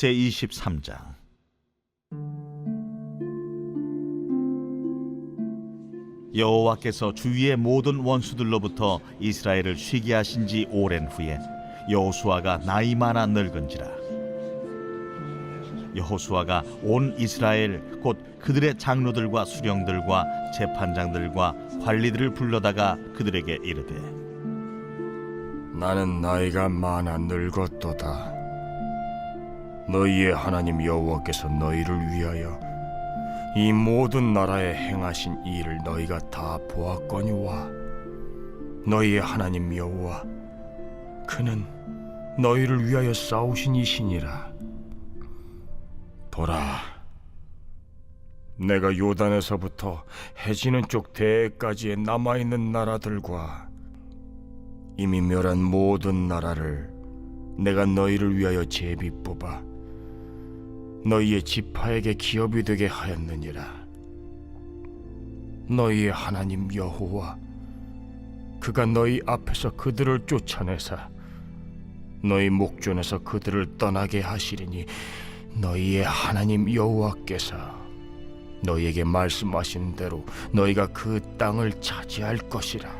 제 23장 여호와께서 주위의 모든 원수들로부터 이스라엘을 쉬게 하신 지 오랜 후에 여호수아가 나이 많아 늙은지라 여호수아가 온 이스라엘 곧 그들의 장로들과 수령들과 재판장들과 관리들을 불러다가 그들에게 이르되 나는 나이가 많아 늙었도다. 너희의 하나님 여호와께서 너희를 위하여 이 모든 나라에 행하신 이 일을 너희가 다 보았거니와 너희의 하나님 여호와 그는 너희를 위하여 싸우신 이시니라. 보라, 내가 요단에서부터 해지는 쪽 대까지의 남아 있는 나라들과 이미 멸한 모든 나라를 내가 너희를 위하여 제비 뽑아 너희의 지파에게 기업이 되게 하였느니라. 너희의 하나님 여호와 그가 너희 앞에서 그들을 쫓아내사 너희 목전에서 그들을 떠나게 하시리니 너희의 하나님 여호와께서 너희에게 말씀하신 대로 너희가 그 땅을 차지할 것이라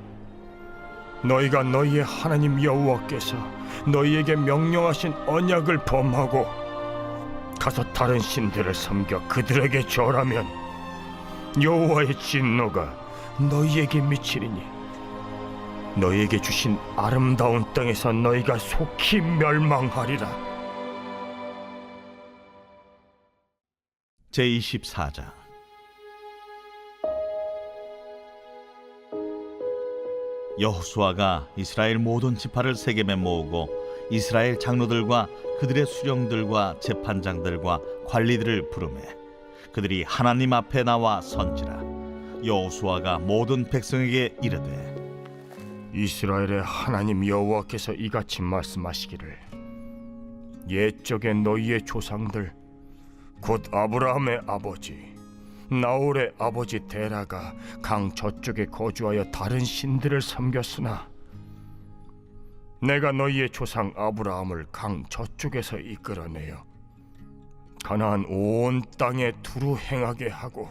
너희가 너희의 하나님 여호와께서 너희에게 명령하신 언약을 범하고 가서 다른 신들을 섬겨 그들에게 절하면 여호와의 진노가 너희에게 미치리니 너희에게 주신 아름다운 땅에서 너희가 속히 멸망하리라. 제 24장 여호수아가 이스라엘 모든 지파를 세겜에 모으고 이스라엘 장로들과 그들의 수령들과 재판장들과 관리들을 부르매 그들이 하나님 앞에 나와 선지라. 여호수아가 모든 백성에게 이르되 이스라엘의 하나님 여호와께서 이같이 말씀하시기를 옛적에 너희의 조상들 곧 아브라함의 아버지 나홀의 아버지 데라가 강 저쪽에 거주하여 다른 신들을 섬겼으나 내가 너희의 조상 아브라함을 강 저쪽에서 이끌어내어 가나안 온 땅에 두루 행하게 하고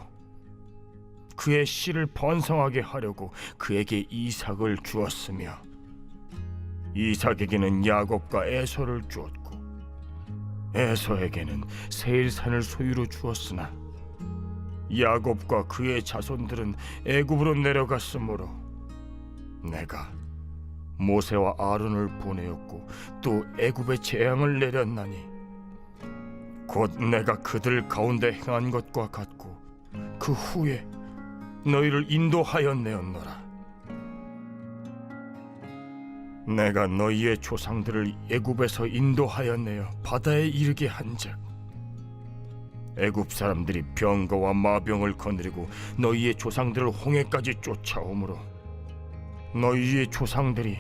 그의 씨를 번성하게 하려고 그에게 이삭을 주었으며 이삭에게는 야곱과 에서를 주었고 에서에게는 세일산을 소유로 주었으나 야곱과 그의 자손들은 애굽으로 내려갔으므로 내가 모세와 아론을 보내었고 또 애굽에 재앙을 내렸나니 곧 내가 그들 가운데 행한 것과 같고 그 후에 너희를 인도하였내었노라. 내가 너희의 조상들을 애굽에서 인도하였내어 바다에 이르게 한즉 애굽 사람들이 병거와 마병을 거느리고 너희의 조상들을 홍해까지 쫓아오므로 너희의 조상들이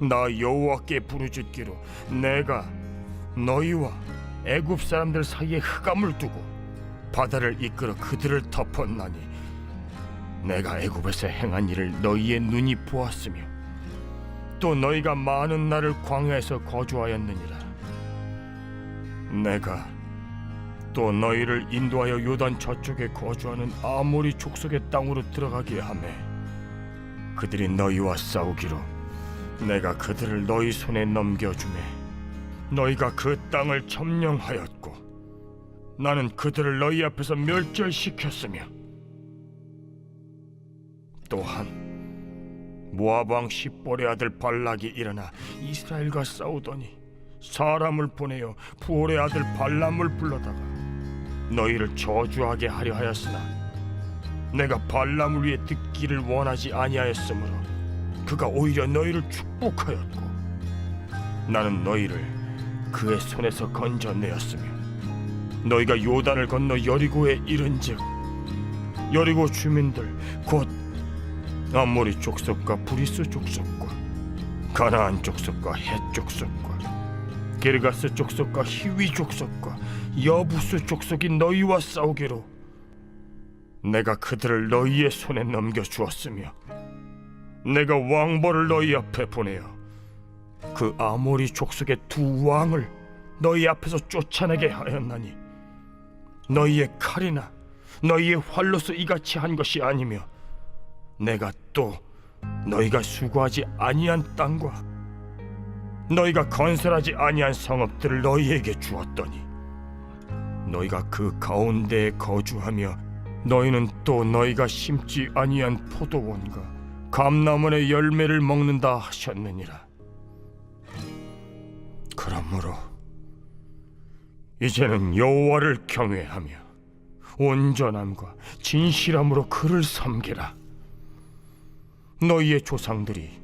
나 여호와께 부르짖기로 내가 너희와 애굽 사람들 사이에 흑암을 두고 바다를 이끌어 그들을 덮었나니 내가 애굽에서 행한 일을 너희의 눈이 보았으며 또 너희가 많은 날을 광야에서 거주하였느니라. 내가 또 너희를 인도하여 요단 저쪽에 거주하는 아모리 족속의 땅으로 들어가게 하매 그들이 너희와 싸우기로 내가 그들을 너희 손에 넘겨주매 너희가 그 땅을 점령하였고 나는 그들을 너희 앞에서 멸절시켰으며 또한 모압 왕 십볼의 아들 발락이 일어나 이스라엘과 싸우더니 사람을 보내어 부올의 아들 발람을 불러다가 너희를 저주하게 하려 하였으나 내가 발람을 위해 듣기를 원하지 아니하였으므로 그가 오히려 너희를 축복하였고 나는 너희를 그의 손에서 건져내었으며 너희가 요단을 건너 여리고에 이른즉 여리고 주민들 곧 아모리 족속과 브리스 족속과 가나안 족속과 헷 족속과 게르가스 족속과 히위 족속과 여부스 족속이 너희와 싸우기로 내가 그들을 너희의 손에 넘겨 주었으며 내가 왕벌을 너희 앞에 보내어 그 아모리 족속의 두 왕을 너희 앞에서 쫓아내게 하였나니 너희의 칼이나 너희의 활로서 이같이 한 것이 아니며 내가 또 너희가 수고하지 아니한 땅과 너희가 건설하지 아니한 성읍들을 너희에게 주었더니 너희가 그 가운데에 거주하며 너희는 또 너희가 심지 아니한 포도원과 감나무의 열매를 먹는다 하셨느니라. 그러므로 이제는 여호와를 경외하며 온전함과 진실함으로 그를 섬기라. 너희의 조상들이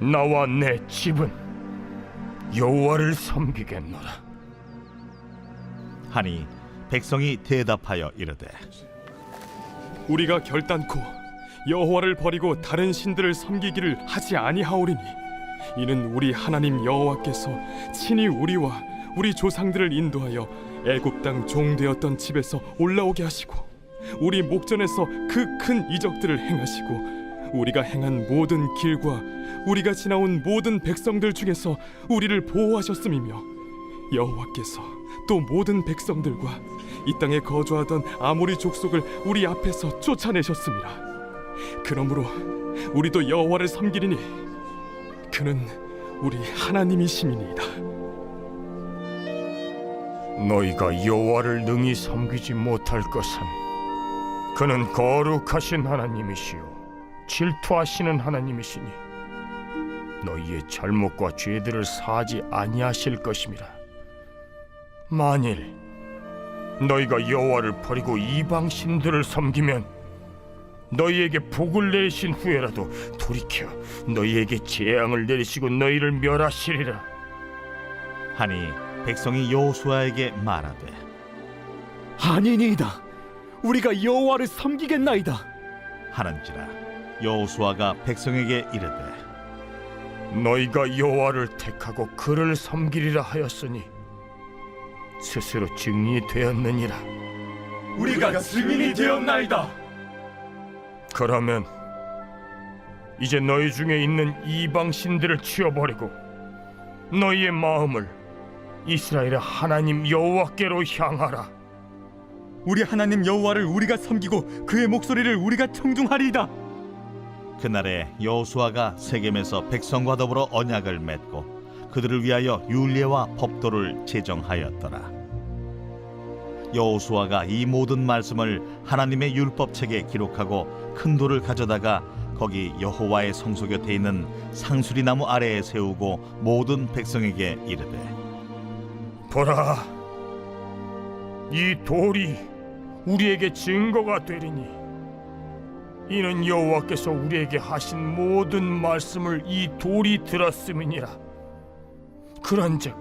나와 내 집은 여호와를 섬기겠노라. 하니 백성이 대답하여 이르되 우리가 결단코 여호와를 버리고 다른 신들을 섬기기를 하지 아니하오리니 이는 우리 하나님 여호와께서 친히 우리와 우리 조상들을 인도하여 애굽 땅 종되었던 집에서 올라오게 하시고 우리 목전에서 그 큰 이적들을 행하시고 우리가 행한 모든 길과 우리가 지나온 모든 백성들 중에서 우리를 보호하셨음이며 여호와께서 또 모든 백성들과 이 땅에 거주하던 아모리 족속을 우리 앞에서 쫓아내셨습니다. 그러므로 우리도 여호와를 섬기리니 그는 우리 하나님이심이니이다. 너희가 여호와를 능히 섬기지 못할 것은 그는 거룩하신 하나님이시요 질투하시는 하나님이시니 너희의 잘못과 죄들을 사지 아니하실 것임이라. 만일 너희가 여호와를 버리고 이방 신들을 섬기면 너희에게 복을 내신 후에라도 돌이켜 너희에게 재앙을 내리시고 너희를 멸하시리라. 하니 백성이 여호수아에게 말하되 아니니이다. 우리가 여호와를 섬기겠나이다. 하는지라 여호수아가 백성에게 이르되 너희가 여호와를 택하고 그를 섬기리라 하였으니 스스로 증이 되었느니라. 우리가 증인이 되었나이다. 그러면 이제 너희 중에 있는 이방 신들을 치워버리고 너희의 마음을 이스라엘의 하나님 여호와께로 향하라. 우리 하나님 여호와를 우리가 섬기고 그의 목소리를 우리가 청중하리이다. 그날에 여호수아가 세겜에서 백성과 더불어 언약을 맺고 그들을 위하여 율례와 법도를 제정하였더라. 여호수아가 이 모든 말씀을 하나님의 율법책에 기록하고 큰 돌을 가져다가 거기 여호와의 성소 곁에 있는 상수리 나무 아래에 세우고 모든 백성에게 이르되 보라, 이 돌이 우리에게 증거가 되리니 이는 여호와께서 우리에게 하신 모든 말씀을 이 돌이 들었음이니라. 그런즉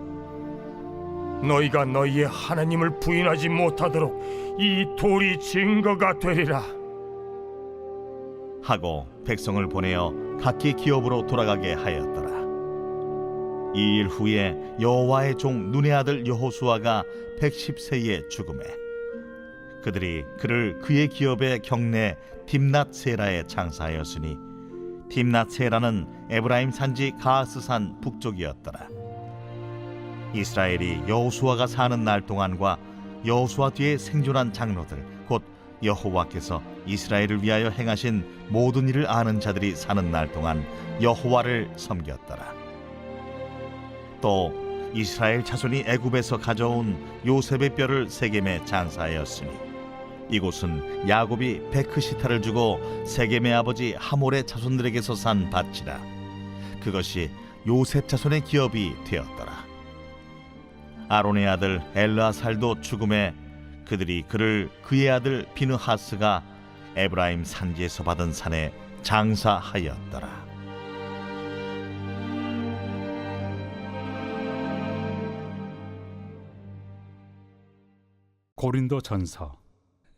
너희가 너희의 하나님을 부인하지 못하도록 이 돌이 증거가 되리라. 하고 백성을 보내어 각기 기업으로 돌아가게 하였더라. 이 일 후에 여호와의 종 눈의 아들 여호수아가 110세에 죽음에 그들이 그를 그의 기업의 경내 딥낫 세라에 장사하였으니 딥낫 세라는 에브라임 산지 가스산 북쪽이었더라. 이스라엘이 여호수아가 사는 날 동안과 여호수아 뒤에 생존한 장로들 곧 여호와께서 이스라엘을 위하여 행하신 모든 일을 아는 자들이 사는 날 동안 여호와를 섬겼더라. 또 이스라엘 자손이 애굽에서 가져온 요셉의 뼈를 세겜에 장사하였으니 이곳은 야곱이 베크시타를 주고 세겜의 아버지 하몰의 자손들에게서 산 밭이라 그것이 요셉 자손의 기업이 되었더라. 아론의 아들 엘르아살도 죽음에 그들이 그를 그의 아들 비느하스가 에브라임 산지에서 받은 산에 장사하였더라. 고린도 전서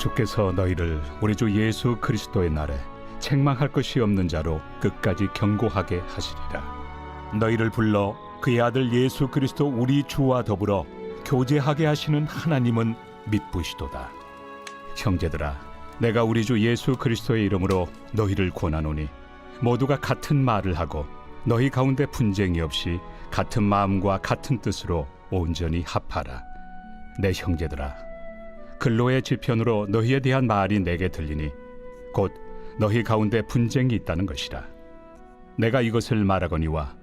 주께서 너희를 우리 주 예수 그리스도의 날에 책망할 것이 없는 자로 끝까지 경고하게 하시리라. 너희를 불러 그의 아들 예수 그리스도 우리 주와 더불어 교제하게 하시는 하나님은 믿부시도다. 형제들아, 내가 우리 주 예수 그리스도의 이름으로 너희를 권하노니 모두가 같은 말을 하고 너희 가운데 분쟁이 없이 같은 마음과 같은 뜻으로 온전히 합하라. 내 형제들아, 근로의 지편으로 너희에 대한 말이 내게 들리니 곧 너희 가운데 분쟁이 있다는 것이라. 내가 이것을 말하거니와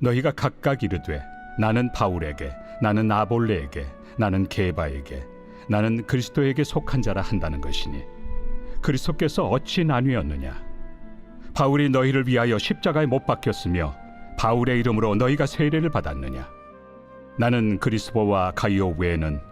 너희가 각각 이르되 나는 바울에게 나는 아볼레에게 나는 게바에게 나는 그리스도에게 속한 자라 한다는 것이니 그리스도께서 어찌 나뉘었느냐 바울이 너희를 위하여 십자가에 못 박혔으며 바울의 이름으로 너희가 세례를 받았느냐 나는 그리스도와 가이오 외에는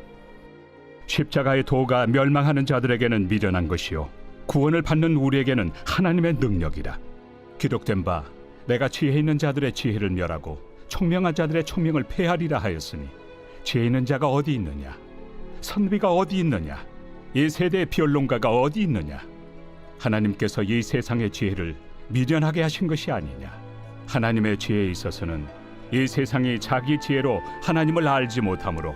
십자가의 도가 멸망하는 자들에게는 미련한 것이요. 구원을 받는 우리에게는 하나님의 능력이라. 기록된 바 내가 지혜 있는 자들의 지혜를 멸하고 총명한 자들의 총명을 폐하리라 하였으니 지혜 있는 자가 어디 있느냐? 선비가 어디 있느냐? 이 세대의 변론가가 어디 있느냐? 하나님께서 이 세상의 지혜를 미련하게 하신 것이 아니냐? 하나님의 지혜에 있어서는 이 세상이 자기 지혜로 하나님을 알지 못하므로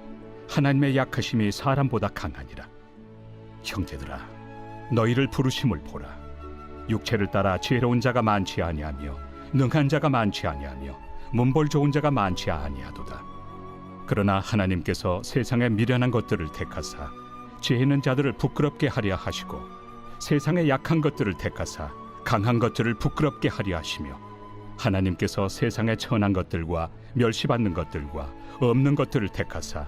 하나님의 약하심이 사람보다 강하니라 형제들아 너희를 부르심을 보라 육체를 따라 지혜로운 자가 많지 아니하며 능한 자가 많지 아니하며 문벌 좋은 자가 많지 아니하도다. 그러나 하나님께서 세상의 미련한 것들을 택하사 지혜 있는 자들을 부끄럽게 하려 하시고 세상의 약한 것들을 택하사 강한 것들을 부끄럽게 하려 하시며 하나님께서 세상의 천한 것들과 멸시받는 것들과 없는 것들을 택하사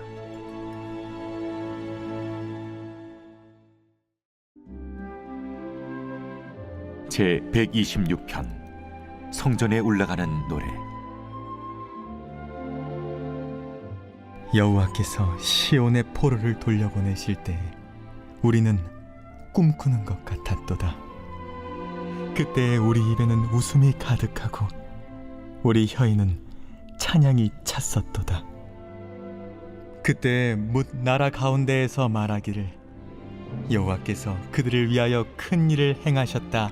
제 126편 성전에 올라가는 노래 여호와께서 시온의 포로를 돌려보내실 때 우리는 꿈꾸는 것 같았도다. 그때 우리 입에는 웃음이 가득하고 우리 혀에는 찬양이 찼었도다. 그때 뭇 나라 가운데에서 말하기를 여호와께서 그들을 위하여 큰 일을 행하셨다